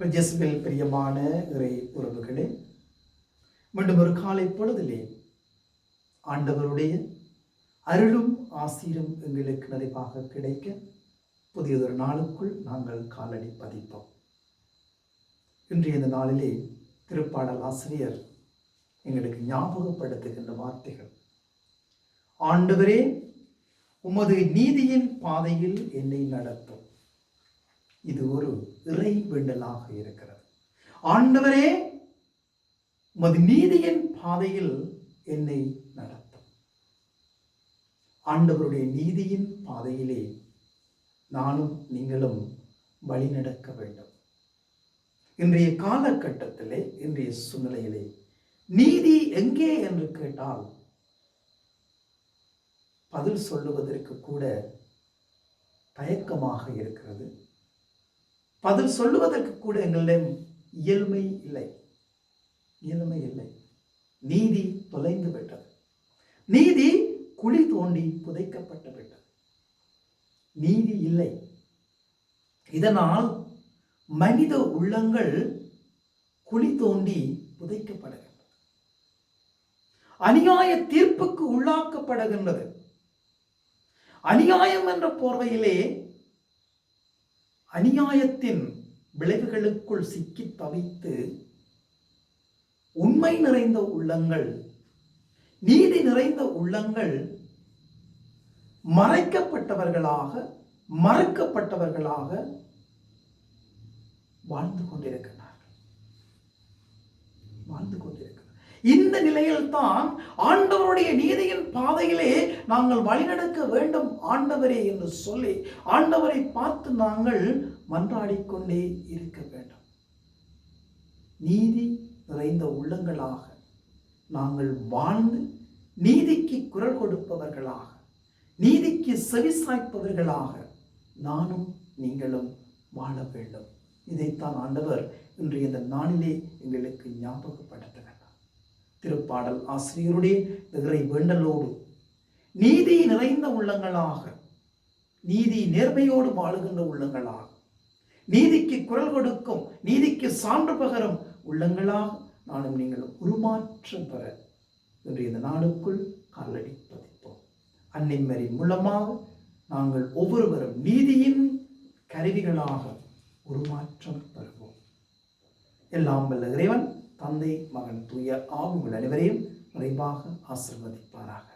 ஜெஸ்பில் பிரியமான இறை உறவுகளே மீண்டும் ஒரு காலை பொழுதிலே ஆண்டவருடைய அருளும் ஆசீரும் எங்களுக்கு நிறைவாக கிடைக்க புதியதொரு நாளுக்குள் நாங்கள் காலடி பதிப்போம். இன்றைய இந்த நாளிலே திருப்பாடல் ஆசிரியர் எங்களுக்கு ஞாபகப்படுத்துகின்ற வார்த்தைகள். ஆண்டவரே உமது நீதியின் பாதையில் என்னை நடத்தும். இது ஒரு இறை வேண்டலாக இருக்கிறது. ஆண்டவரே மது நீதியின் பாதையில் என்னை நடத்தும். ஆண்டவருடைய நீதியின் பாதையிலே நானும் நீங்களும் வழி நடக்க வேண்டும். இன்றைய காலகட்டத்திலே இன்றைய சூழ்நிலையிலே நீதி எங்கே என்று கேட்டால் பதில் சொல்லுவதற்கு கூட தயக்கமாக இருக்கிறது. பதில் சொல்லுவதற்கு கூட எங்களிடம் இயல்மை இல்லை. இயல்மை இல்லை. நீதி தொலைந்து விட்டது. நீதி குழி தோண்டி புதைக்கப்பட்டு விட்டது. நீதி இல்லை. இதனால் மனித உள்ளங்கள் குழி தோண்டி புதைக்கப்படுகின்றது அநியாய தீர்ப்புக்கு உள்ளாக்கப்படுகின்றது. அநியாயம் என்ற போர்வையிலே அநியாயத்தின் விளைவுகளுக்குள் சிக்கி தவித்து உண்மை நிறைந்த உள்ளங்கள் நீதி நிறைந்த உள்ளங்கள் மறைக்கப்பட்டவர்களாக மறக்கப்பட்டவர்களாக வாழ்ந்து கொண்டிருக்கிறார்கள் வாழ்ந்து கொண்டிருக்கிறார் இந்த நிலையில் தான் ஆண்டவருடைய நீதியின் பாதையிலே நாங்கள் வழிநடக்க வேண்டும் ஆண்டவரே என்று சொல்லி ஆண்டவரை பார்த்து நாங்கள் மன்றாடிக்கொண்டே இருக்க வேண்டும். நீதி நிறைந்த உள்ளங்களாக நாங்கள் வாழ்ந்து நீதிக்கு குரல் கொடுப்பவர்களாக நீதிக்கு செவிசாய்ப்பவர்களாக நானும் நீங்களும் வாழ வேண்டும். இதைத்தான் ஆண்டவர் இன்று இந்த நாளிலே எங்களுக்கு ஞாபகப்படுத்த திருப்பாடல் ஆசிரியருடைய இறை வேண்டலோடு. நீதி நிறைந்த உள்ளங்களாக நீதி நேர்மையோடு வாழுகின்ற உள்ளங்களாக நீதிக்கு குரல் கொடுக்கும் நீதிக்கு சான்று பகரும் உள்ளங்களாக நானும் நீங்களும் உருமாற்றம் பெற என்று இந்த நாளுக்குள் காலடி பதிப்போம். அன்னைமரின் மூலமாக நாங்கள் ஒவ்வொருவரும் நீதியின் கருவிகளாக உருமாற்றம் பெறுவோம். எல்லாம் வல்ல இறைவன் தந்தை மகன் தூய ஆகும் அனைவரையும் விரைவாக ஆசிர்வதிப்பாராக.